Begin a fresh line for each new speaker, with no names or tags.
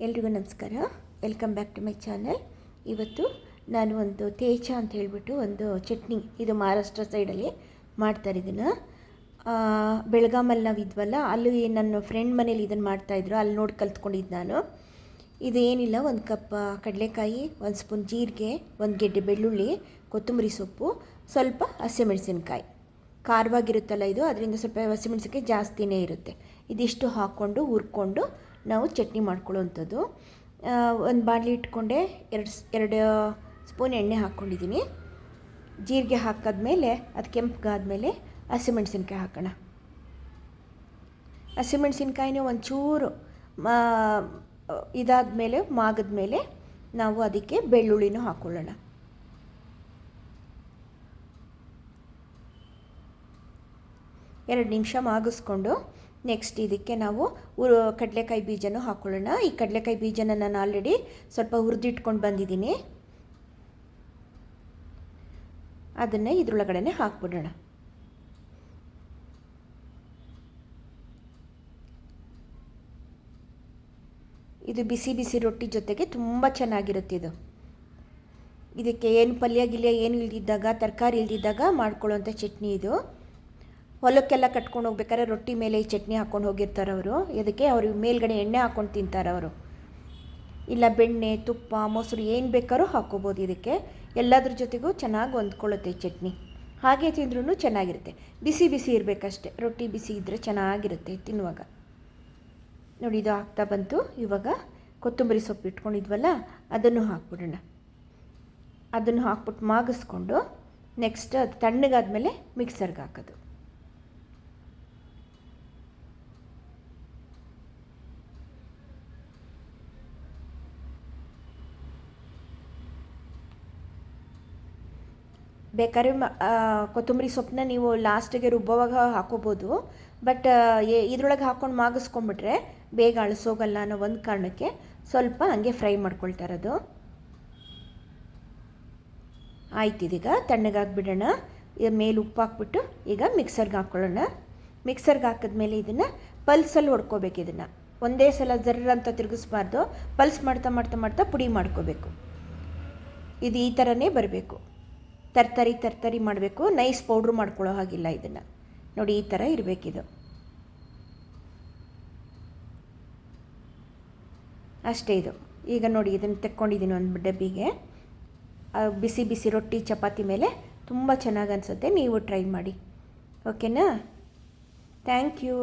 ಎಲ್ರಿಗೂ ನಮಸ್ಕಾರ. Welcome back to my channel ಇವತ್ತು ನಾನು ಒಂದು ತೇಜ ಅಂತ ಹೇಳಿಬಿಟ್ಟು ಒಂದು ಚಟ್ನಿ ಇದು ಮಹಾರಾಷ್ಟ್ರ ಸೈಡಲ್ಲಿ ಮಾಡ್ತಾರೆ ಇದನ್ನು ಬೆಳಗಾಮಲ್ಲಿ ನಾವು ಇದ್ವಲ್ಲ, ಅಲ್ಲಿ ನನ್ನ ಫ್ರೆಂಡ್ ಮನೇಲಿ ಇದನ್ನು ಮಾಡ್ತಾಯಿದ್ರು ಅಲ್ಲಿ ನೋಡಿ ಕಲ್ತ್ಕೊಂಡಿದ್ದು ನಾನು. ಇದು ಏನಿಲ್ಲ, ಒಂದು ಕಪ್ ಕಡಲೆಕಾಯಿ, ಒಂದು ಸ್ಪೂನ್ ಜೀರಿಗೆ, ಒಂದು ಗೆಡ್ಡೆ ಬೆಳ್ಳುಳ್ಳಿ, ಕೊತ್ತಂಬರಿ ಸೊಪ್ಪು, ಸ್ವಲ್ಪ ಹಸಿಮೆಣಸಿನ್ಕಾಯಿ. ಖಾರವಾಗಿರುತ್ತಲ್ಲ ಇದು, ಅದರಿಂದ ಸ್ವಲ್ಪ ಹಸಿಮೆಣಸಿನ್ಕಾಯಿ ಜಾಸ್ತಿನೇ ಇರುತ್ತೆ. ಇದಿಷ್ಟು ಹಾಕ್ಕೊಂಡು ಹುರ್ಕೊಂಡು ನಾವು ಚಟ್ನಿ ಮಾಡ್ಕೊಳ್ಳೋವಂಥದ್ದು. ಒಂದು ಬಾಣಲಿ ಇಟ್ಕೊಂಡೆ ಎರಡು ಎರಡು ಸ್ಪೂನ್ ಎಣ್ಣೆ ಹಾಕ್ಕೊಂಡಿದ್ದೀನಿ. ಜೀರಿಗೆ ಹಾಕಿದ್ಮೇಲೆ ಅದು ಕೆಂಪಗಾದ್ಮೇಲೆ ಹಸಿಮೆಣ್ಸಿನ್ಕಾಯಿ ಹಾಕೋಣ. ಹಸಿಮೆಣ್ಸಿನ್ಕಾಯಿನ ಒಂಚೂರು ಮಾ, ಇದಾದಮೇಲೆ ಮಾಗಿದ್ಮೇಲೆ ನಾವು ಅದಕ್ಕೆ ಬೆಳ್ಳುಳ್ಳಿನೂ ಹಾಕ್ಕೊಳ್ಳೋಣ ಎರಡು ನಿಮಿಷ ಮಾಗಿಸ್ಕೊಂಡು ನೆಕ್ಸ್ಟ್ ಇದಕ್ಕೆ ನಾವು ಉರು ಕಡಲೆಕಾಯಿ ಬೀಜನೂ ಹಾಕ್ಕೊಳ್ಳೋಣ ಈ ಕಡಲೆಕಾಯಿ ಬೀಜನ ನಾನು ಆಲ್ರೆಡಿ ಸ್ವಲ್ಪ ಹುರಿದಿಟ್ಕೊಂಡು ಬಂದಿದ್ದೀನಿ. ಅದನ್ನು ಇದ್ರೊಳಗಡೆ ಹಾಕ್ಬಿಡೋಣ. ಇದು ಬಿಸಿ ಬಿಸಿ ರೊಟ್ಟಿ ಜೊತೆಗೆ ತುಂಬ ಚೆನ್ನಾಗಿರುತ್ತೆ ಇದು. ಇದಕ್ಕೆ ಏನು ಪಲ್ಯ ಗಿಲ್ಯ ಏನು ಇಲ್ದಿದ್ದಾಗ, ತರಕಾರಿ ಇಲ್ದಿದ್ದಾಗ ಮಾಡ್ಕೊಳ್ಳೋಂಥ ಚಟ್ನಿ ಇದು. ಹೊಲಕ್ಕೆಲ್ಲ ಕಟ್ಕೊಂಡು ಹೋಗ್ಬೇಕಾದ್ರೆ ರೊಟ್ಟಿ ಮೇಲೆ ಈ ಚಟ್ನಿ ಹಾಕ್ಕೊಂಡು ಹೋಗಿರ್ತಾರೆ ಅವರು. ಇದಕ್ಕೆ ಅವರು ಮೇಲ್ಗಡೆ ಎಣ್ಣೆ ಹಾಕ್ಕೊಂಡು ತಿಂತಾರೆ ಅವರು. ಇಲ್ಲ ಬೆಣ್ಣೆ, ತುಪ್ಪ, ಮೊಸರು ಏನು ಬೇಕಾದ್ರೂ ಹಾಕ್ಕೋಬೋದು ಇದಕ್ಕೆ. ಎಲ್ಲದ್ರ ಜೊತೆಗೂ ಚೆನ್ನಾಗಿ ಹೊಂದ್ಕೊಳ್ಳುತ್ತೆ ಈ ಚಟ್ನಿ. ಹಾಗೆ ತಿಂದ್ರೂ ಚೆನ್ನಾಗಿರುತ್ತೆ. ಬಿಸಿ ಬಿಸಿ ಇರಬೇಕಷ್ಟೆ. ರೊಟ್ಟಿ ಬಿಸಿ ಇದ್ದರೆ ಚೆನ್ನಾಗಿರುತ್ತೆ ತಿನ್ನುವಾಗ. ನೋಡಿ, ಇದು ಆಗ್ತಾ ಬಂತು. ಇವಾಗ ಕೊತ್ತಂಬರಿ ಸೊಪ್ಪು ಇಟ್ಕೊಂಡಿದ್ವಲ್ಲ, ಅದನ್ನು ಹಾಕ್ಬಿಡೋಣ. ಅದನ್ನು ಹಾಕ್ಬಿಟ್ಟು ಮಾಗಿಸ್ಕೊಂಡು ನೆಕ್ಸ್ಟ್ ಅದು ತಣ್ಣಗಾದ್ಮೇಲೆ ಮಿಕ್ಸರ್ಗೆ ಹಾಕೋದು. ಬೇಕಾದ್ರೆ ಕೊತ್ತಂಬರಿ ಸೊಪ್ಪನ್ನ ನೀವು ಲಾಸ್ಟಿಗೆ ರುಬ್ಬೋವಾಗ ಹಾಕೋಬೋದು. ಬಟ್ ಇದ್ರೊಳಗೆ ಹಾಕ್ಕೊಂಡು ಮಾಗಿಸ್ಕೊಂಡ್ಬಿಟ್ರೆ ಬೇಗ ಅಳಿಸೋಗಲ್ಲ ಅನ್ನೋ ಒಂದು ಕಾರಣಕ್ಕೆ ಸ್ವಲ್ಪ ಹಂಗೆ ಫ್ರೈ ಮಾಡ್ಕೊಳ್ತಾರದು ಆಯ್ತು ಇದೀಗ, ತಣ್ಣಗಾಗ್ಬಿಡೋಣ. ಮೇಲೆ ಉಪ್ಪು ಹಾಕ್ಬಿಟ್ಟು ಈಗ ಮಿಕ್ಸರ್ಗೆ ಹಾಕ್ಕೊಳ್ಳೋಣ ಮಿಕ್ಸರ್ಗೆ ಹಾಕಿದ್ಮೇಲೆ ಇದನ್ನು ಪಲ್ಸಲ್ಲಿ ಹೊಡ್ಕೋಬೇಕು ಇದನ್ನು. ಒಂದೇ ಸಲ ಜರ್ರ ಅಂತ ತಿರುಗಿಸ್ಬಾರ್ದು. ಪಲ್ಸ್ ಮಾಡ್ತಾ ಮಾಡ್ತಾ ಮಾಡ್ತಾ ಪುಡಿ ಮಾಡ್ಕೋಬೇಕು. ಇದು ಈ ಥರನೇ ಬರಬೇಕು. ತರ್ತರಿ ತರ್ತರಿ ಮಾಡಬೇಕು. ನೈಸ್ ಪೌಡ್ರ್ ಮಾಡ್ಕೊಳ್ಳೋ ಹಾಗಿಲ್ಲ ಇದನ್ನು. ನೋಡಿ, ಈ ಥರ ಇರಬೇಕಿದು. ಅಷ್ಟೇ ಇದು. ಈಗ ನೋಡಿ, ಇದನ್ನು ತೆಕ್ಕೊಂಡಿದ್ದೀನಿ ಒಂದು ಡಬ್ಬಿಗೆ. ಬಿಸಿ ಬಿಸಿ ರೊಟ್ಟಿ, ಚಪಾತಿ ಮೇಲೆ ತುಂಬ ಚೆನ್ನಾಗಿ ಅನಿಸುತ್ತೆ. ನೀವು ಟ್ರೈ ಮಾಡಿ. ಓಕೆನಾ? Thank you.